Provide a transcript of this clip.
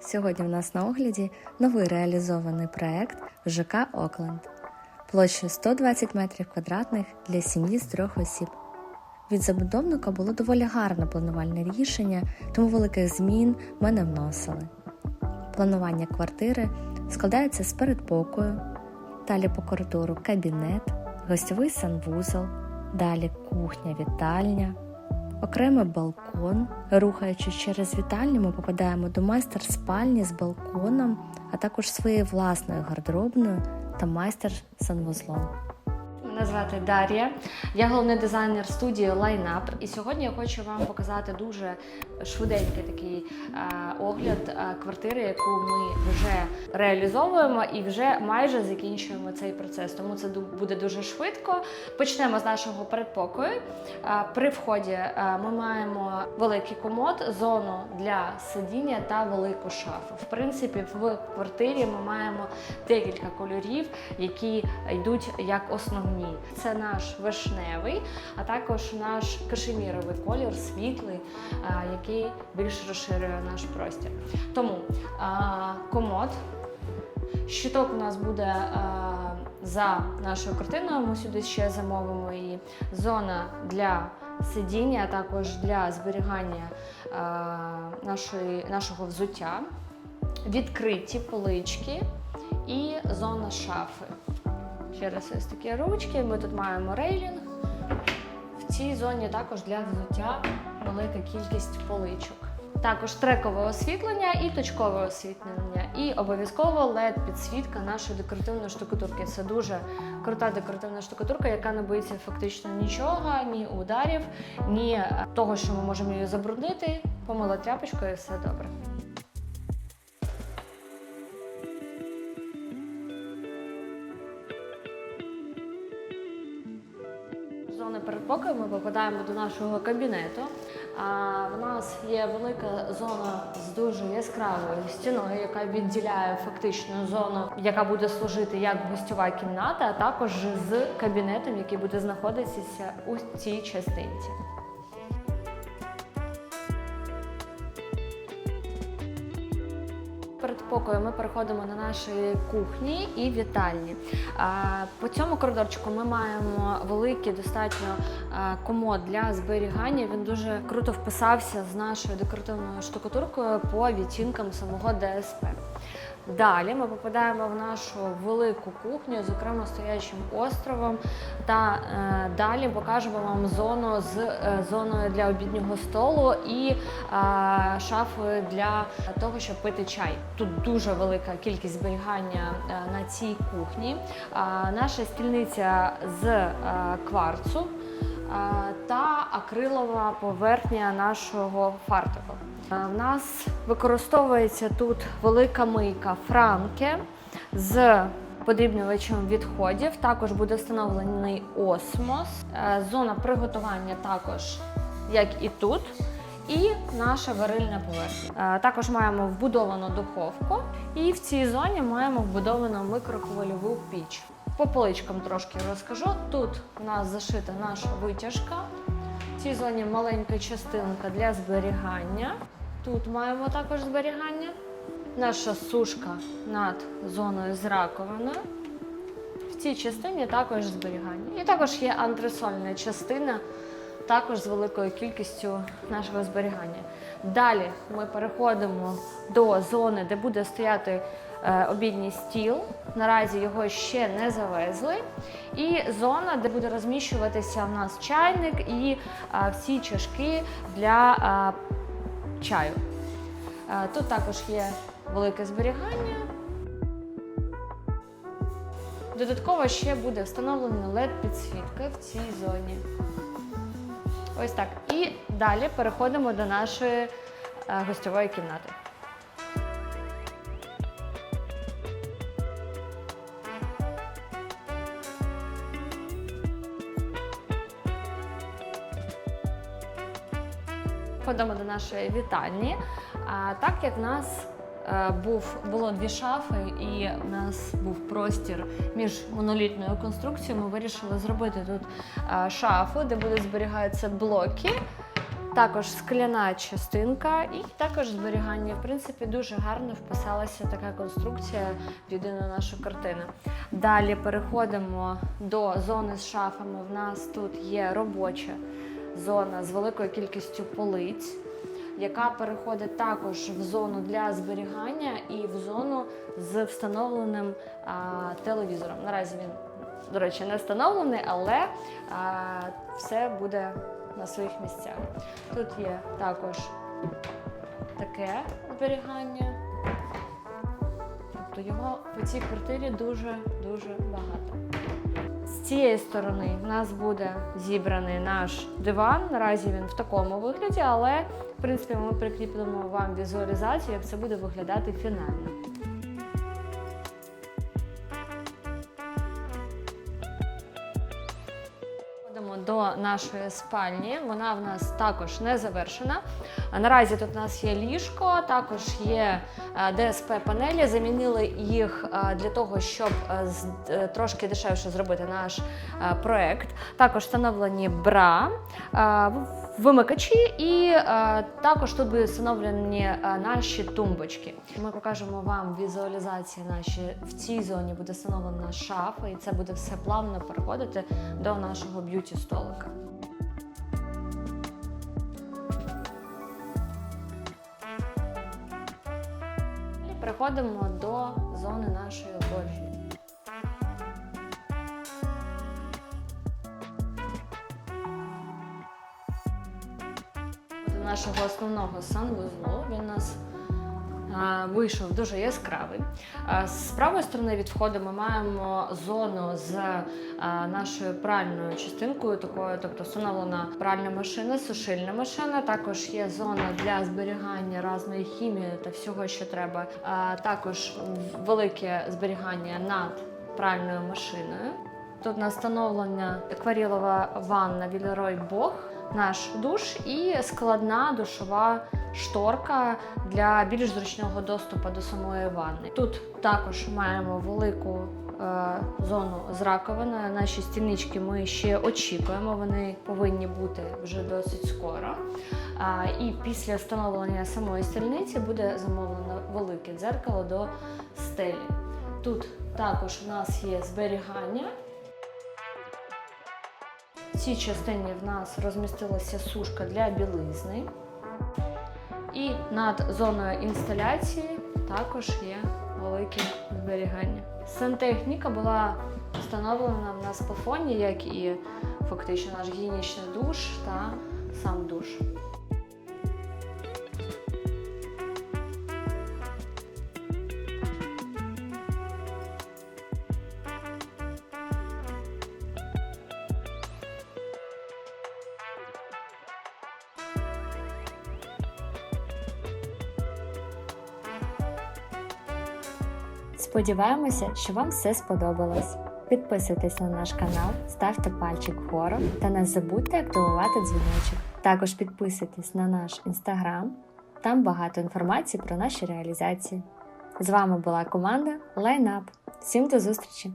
Сьогодні в нас на огляді новий реалізований проект ЖК Окленд площею 120 метрів квадратних для сім'ї з трьох осіб. Від забудовника було доволі гарне планувальне рішення, тому великих змін ми не вносили. Планування квартири складається з передпокою, далі по коридору кабінет, гостьовий санвузол, далі кухня, вітальня, окремий балкон. Рухаючись через вітальню, ми попадаємо до майстер спальні з балконом, а також своєю власною гардеробною та майстер санвузлом. Мене звати Дар'я, я головний дизайнер студії Lineup. І сьогодні я хочу вам показати дуже швиденький такий е, огляд е, квартири, яку ми вже реалізовуємо і вже майже закінчуємо цей процес. Тому це буде дуже швидко. Почнемо з нашого передпокою. Е, при вході ми маємо великий комод, зону для сидіння та велику шафу. В принципі, в квартирі ми маємо декілька кольорів, які йдуть як основні. Це наш вишневий, а також наш кашеміровий колір, світлий, а, який більш розширює наш простір. Тому а, комод. Щиток у нас буде а, за нашою картиною. Ми сюди ще замовимо її. Зона для сидіння, а також для зберігання а, нашої, нашого взуття, відкриті полички і зона шафи. Ще раз ось такі ручки. Ми тут маємо рейлінг. В цій зоні також для взуття велика кількість поличок. Також трекове освітлення і точкове освітлення, і обов'язково led підсвітка нашої декоративної штукатурки. Це дуже крута декоративна штукатурка, яка не боїться фактично нічого, ні ударів, ні е, того, що ми можемо її забруднити. Помила тряпочкою все добре. Зони передпокою ми попадаємо до нашого кабінету. А в нас є велика зона з дуже яскравою стіною, яка відділяє фактично зону, яка буде служити як гостьова кімната, а також з кабінетом, який буде знаходитися у цій частинці. Покою ми переходимо на наші кухні і вітальні. По цьому коридорчику ми маємо великий достатньо комод для зберігання. Він дуже круто вписався з нашою декоративною штукатуркою по відтінкам самого ДСП. Далі ми попадаємо в нашу велику кухню з окремо стоячим островом. Та е, далі покажемо вам зону з е, зоною для обіднього столу і е, шафою для того, щоб пити чай. Тут дуже велика кількість зберігання е, на цій кухні. А, наша стільниця з е, кварцу та акрилова поверхня нашого фартуку. В нас використовується тут велика мийка Франке з подрібнювачем відходів. Також буде встановлений осмос, зона приготування також, як і тут. І наша варильна поверхня. Також маємо вбудовану духовку, і в цій зоні маємо вбудовану микрохвильову піч. По поличкам трошки розкажу. Тут у нас зашита наша витяжка. В цій зоні маленька частинка для зберігання. Тут маємо також зберігання. Наша сушка над зоною з раковиною. В цій частині також зберігання. І також є антресольна частина, також з великою кількістю нашого зберігання. Далі ми переходимо до зони, де буде стояти обідній стіл. Наразі його ще не завезли. І зона, де буде розміщуватися в нас чайник і е, всі чашки для е, чаю. Е, Тут також є велике зберігання. Додатково ще буде встановлена LED-підсвітка в цій зоні. Ось так. І далі переходимо до нашої е, гостьової кімнати. Ходимо до нашої вітальні. А так як в нас е, був було дві шафи, і в нас був простір між монолітною конструкцією, ми вирішили зробити тут е, шафу, де будуть зберігатися блоки. також скляна частинка і також зберігання. В принципі, дуже гарно вписалася така конструкція в єдину нашу картину. Далі переходимо до зони з шафами. В нас тут є робоча зона з великою кількістю полиць, яка переходить також в зону для зберігання і в зону з встановленим а, телевізором. Наразі він, до речі, не встановлений, але а, все буде на своїх місцях. Тут є також таке зберігання. Тобто його по цій квартирі дуже-дуже багато. Цієї сторони в нас буде зібраний наш диван. Наразі він в такому вигляді, але в принципі ми прикріпимо вам візуалізацію, як це буде виглядати фінально. Нашої спальні. Вона в нас також не завершена. Наразі тут у нас є ліжко, також є ДСП панелі. Замінили їх е, для того, щоб е, е, трошки дешевше зробити наш е, проект. Також встановлені бра, е, вимикачі, і е, також тут будуть встановлені е, наші тумбочки. Ми покажемо вам візуалізації наші в цій зоні буде встановлена шафа, і це буде все плавно переходити до нашого б'юті столика. Переходимо до зони нашої ложі. Нашого основного санвузлу він нас вийшов дуже яскравий. З правої сторони від входу ми маємо зону з нашою пральною частинкою, такою, тобто встановлена пральна машина, сушильна машина. Також є зона для зберігання різної хімії та всього, що треба. Також велике зберігання над пральною машиною. Тут у нас встановлена акварілова ванна від Бог, наш душ і складна душова шторка для більш зручного доступу до самої ванни. Тут також маємо велику е, зону з раковиною. Наші стільнички ми ще очікуємо, вони повинні бути вже досить скоро. І після встановлення самої стільниці буде замовлено велике дзеркало до стелі. Тут також у нас є зберігання. Цій частині в нас розмістилася сушка для білизни. І над зоною інсталяції також є велике зберігання. Сантехніка була встановлена в нас по фоні, як і фактично наш гігієнічний душ та сам душ. Сподіваємося, що вам все сподобалось. Підписуйтесь на наш канал, ставте пальчик вгору та не забудьте активувати дзвіночок. Також підписуйтесь на наш інстаграм, там багато інформації про наші реалізації. З вами була команда Line Up. Всім до зустрічі!